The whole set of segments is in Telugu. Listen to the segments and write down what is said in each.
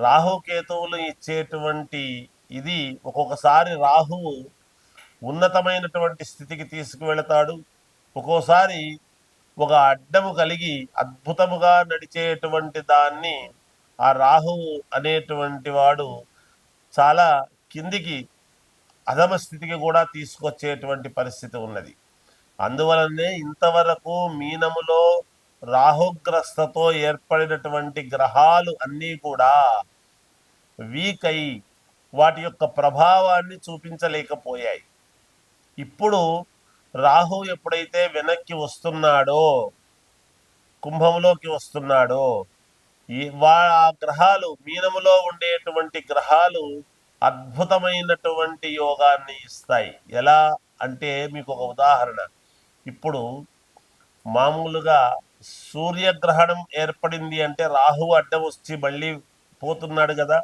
రాహుకేతువులు ఇచ్చేటువంటి ఇది ఒక్కొక్కసారి రాహువు ఉన్నతమైనటువంటి స్థితికి తీసుకువెళతాడు. ఒక్కోసారి ఒక అడ్డము కలిగి అద్భుతముగా నడిచేటువంటి దాన్ని ఆ రాహువు అనేటువంటి వాడు చాలా కిందికి అధమ స్థితికి కూడా తీసుకొచ్చేటువంటి పరిస్థితి ఉన్నది. అందువలనే ఇంతవరకు మీనములో రాహుగ్రస్తతో ఏర్పడినటువంటి గ్రహాలు అన్నీ కూడా వీక్ అయి వాటి యొక్క ప్రభావాన్ని చూపించలేకపోయాయి. ఇప్పుడు రాహు ఎప్పుడైతే వెనక్కి వస్తున్నాడో కుంభంలోకి వస్తున్నాడో ఈ వా ఆ గ్రహాలు మీనములో ఉండేటువంటి గ్రహాలు అద్భుతమైనటువంటి యోగాన్ని ఇస్తాయి. ఎలా అంటే మీకు ఒక ఉదాహరణ. ఇప్పుడు మామూలుగా సూర్యగ్రహణం ఏర్పడింది అంటే రాహు అడ్డం వచ్చి మళ్ళీ పోతున్నాడు కదా.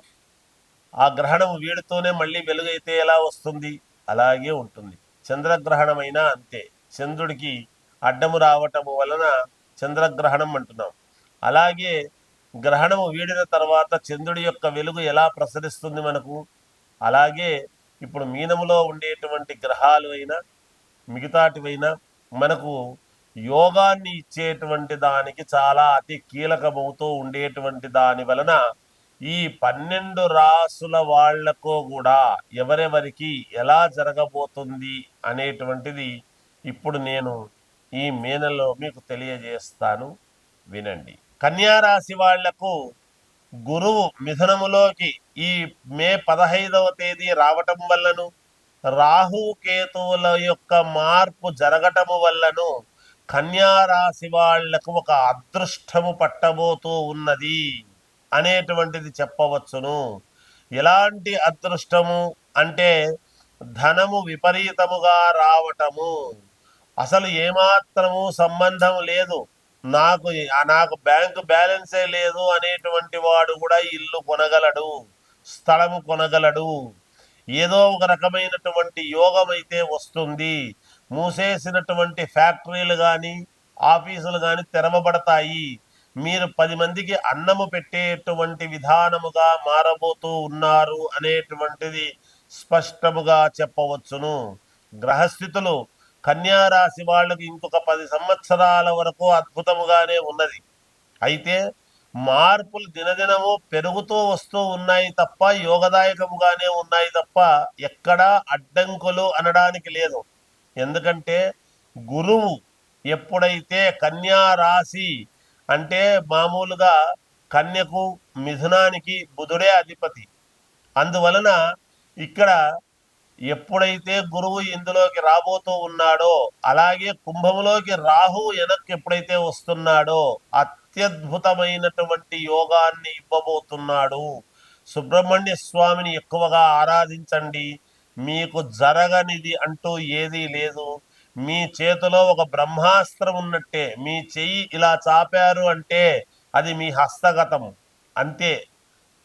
ఆ గ్రహణం వీడితోనే మళ్ళీ వెలుగైతే ఎలా వస్తుంది? అలాగే ఉంటుంది. చంద్రగ్రహణమైనా అంతే. చంద్రుడికి అడ్డము రావటము వలన చంద్రగ్రహణం అంటున్నాం. అలాగే గ్రహణము వీడిన తర్వాత చంద్రుడి యొక్క వెలుగు ఎలా ప్రసరిస్తుంది మనకు? అలాగే ఇప్పుడు మీనములో ఉండేటువంటి గ్రహాలు అయినా మిగతాటివైనా మనకు యోగాన్ని ఇచ్చేటువంటి దానికి చాలా అతి కీలకమవుతూ ఉండేటువంటి దాని వలన ఈ పన్నెండు రాసుల వాళ్ళకు కూడా ఎవరెవరికి ఎలా జరగబోతుంది అనేటువంటిది ఇప్పుడు నేను ఈ మీనలో మీకు తెలియజేస్తాను. వినండి. కన్యారాశి వాళ్ళకు గురువు మిథునములోకి ఈ మే పదహైదవ తేదీ రావటం వల్లను రాహు కేతువుల యొక్క మార్పు జరగటము వల్లను కన్యారాశి వాళ్ళకు ఒక అదృష్టము పట్టబోతూ ఉన్నది. అనేటువంటిది చెప్పవచ్చును. ఎలాంటి అదృష్టము అంటే ధనము విపరీతముగా రావటము. అసలు ఏమాత్రము సంబంధం లేదు. నాకు నాకు బ్యాంకు బ్యాలెన్సే లేదు అనేటువంటి వాడు కూడా ఇల్లు కొనగలడు స్థలము కొనగలడు. ఏదో ఒక రకమైనటువంటి యోగం అయితే వస్తుంది. మూసేసినటువంటి ఫ్యాక్టరీలు కానీ ఆఫీసులు కానీ తెరవబడతాయి. మీరు పది మందికి అన్నము పెట్టేటువంటి విధానముగా మారబోతూ ఉన్నారు అనేటువంటిది స్పష్టముగా చెప్పవచ్చును. గ్రహస్థితులు కన్యా రాశి వాళ్ళకి ఇంకొక పది సంవత్సరాల వరకు అద్భుతముగానే ఉన్నది. అయితే మార్పులు దినదినము పెరుగుతూ వస్తూ ఉన్నాయి తప్ప యోగదాయకముగానే ఉన్నాయి తప్ప ఎక్కడా అడ్డంకులు అనడానికి లేదు. ఎందుకంటే గురువు ఎప్పుడైతే కన్యా రాశి అంటే మామూలుగా కన్యకు మిథునానికి బుధుడే అధిపతి. అందువలన ఇక్కడ ఎప్పుడైతే గురువు ఇందులోకి రాబోతూ ఉన్నాడో అలాగే కుంభములోకి రాహు వెనక్కి ఎప్పుడైతే వస్తున్నాడో అత్యద్భుతమైనటువంటి యోగాన్ని ఇవ్వబోతున్నాడు. సుబ్రహ్మణ్య స్వామిని ఎక్కువగా ఆరాధించండి. మీకు జరగనిది అంటూ ఏదీ లేదు. మీ చేతిలో ఒక బ్రహ్మాస్త్రం ఉన్నట్టే మీ చెయ్యి ఇలా చాపారు అంటే అది మీ హస్తగతం అంతే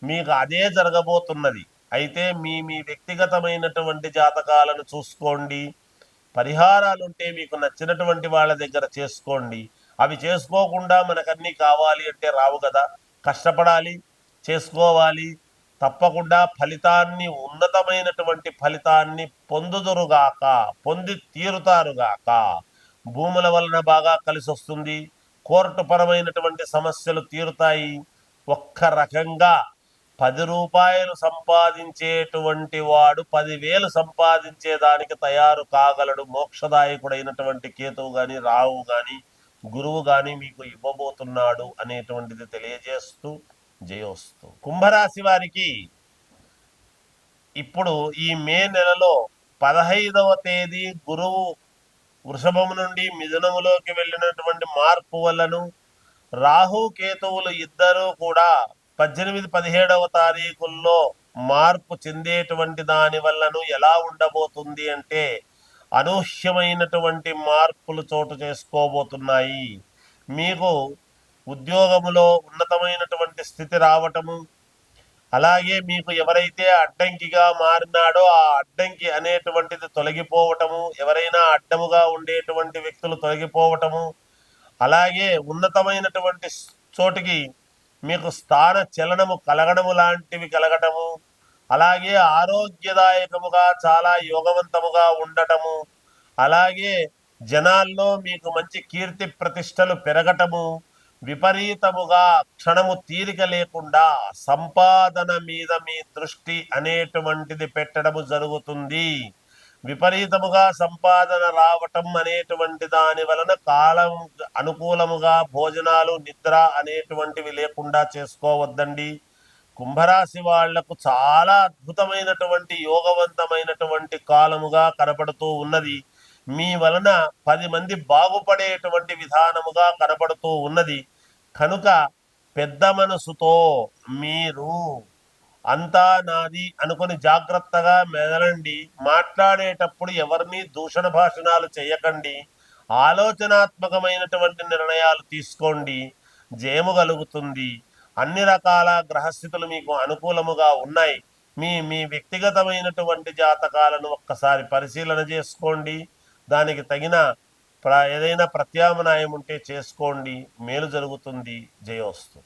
మీకు అదే జరగబోతున్నది. అయితే మీ మీ వ్యక్తిగతమైనటువంటి జాతకాలను చూసుకోండి. పరిహారాలు ఉంటే మీకు నచ్చినటువంటి వాళ్ళ దగ్గర చేసుకోండి. అవి చేసుకోకుండా మనకన్నీ కావాలి అంటే రావు కదా. కష్టపడాలి చేసుకోవాలి తప్పకుండా ఫలితాన్ని ఉన్నతమైనటువంటి ఫలితాన్ని పొందుదురుగాక పొంది తీరుతారుగాక. భూముల వలన బాగా కలిసి వస్తుంది కోర్టు పరమైనటువంటి సమస్యలు తీరుతాయి. ఒక్క రకంగా పది రూపాయలు సంపాదించేటువంటి వాడు పదివేలు సంపాదించేదానికి తయారు కాగలడు. మోక్షదాయకుడైనటువంటి కేతువు కానీ రావు కానీ గురువు కానీ మీకు ఇవ్వబోతున్నాడు అనేటువంటిది తెలియజేస్తూ జయోస్తు కుంభరాశి వారికి ఇప్పుడు ఈ మే నెలలో పదహైదవ తేదీ గురువు వృషభము నుండి మిథునములోకి వెళ్ళినటువంటి మార్పు వల్లను రాహు కేతువులు ఇద్దరూ కూడా పద్దెనిమిది పదిహేడవ తారీఖుల్లో మార్పు చెందేటువంటి దాని వల్లను ఎలా ఉండబోతుంది అంటే అనూహ్యమైనటువంటి మార్పులు చోటు చేసుకోబోతున్నాయి. మీకు ఉద్యోగములో ఉన్నతమైనటువంటి స్థితి రావటము అలాగే మీకు ఎవరైతే అడ్డంకిగా మారినాడో ఆ అడ్డంకి అనేటువంటిది తొలగిపోవటము ఎవరైనా అడ్డముగా ఉండేటువంటి వ్యక్తులు తొలగిపోవటము అలాగే ఉన్నతమైనటువంటి చోటికి మీకు స్థాన చలనము కలగడము లాంటివి కలగటము అలాగే ఆరోగ్యదాయకముగా చాలా యోగవంతముగా ఉండటము అలాగే జనాల్లో మీకు మంచి కీర్తి ప్రతిష్టలు పెరగటము విపరీతముగా క్షణము తీరిక లేకుండా సంపాదన మీద మీ దృష్టి అనేటువంటిది పెట్టడము జరుగుతుంది. విపరీతముగా సంపాదన రావటం అనేటువంటి దాని వలన కాలం అనుకూలముగా భోజనాలు నిద్ర అనేటువంటివి లేకుండా చేసుకోవద్దండి. కుంభరాశి వాళ్ళకు చాలా అద్భుతమైనటువంటి యోగవంతమైనటువంటి కాలముగా కనపడుతూ ఉన్నది. మీ వలన పది మంది బాగుపడేటువంటి విధానముగా కనపడుతూ ఉన్నది. కనుక పెద్ద మనసుతో మీరు అంతా నాది అనుకుని జాగ్రత్తగా మెదలండి. మాట్లాడేటప్పుడు ఎవరిని దూషణ భాషణాలు చేయకండి. ఆలోచనాత్మకమైనటువంటి నిర్ణయాలు తీసుకోండి. జయము కలుగుతుంది. అన్ని రకాల గ్రహస్థితులు మీకు అనుకూలముగా ఉన్నాయి. మీ మీ వ్యక్తిగతమైనటువంటి జాతకాలను ఒక్కసారి పరిశీలన చేసుకోండి. దానికి తగిన ఏదైనా ప్రత్యామ్నాయం ఉంటే చేసుకోండి మేలు జరుగుతుంది జయోస్తు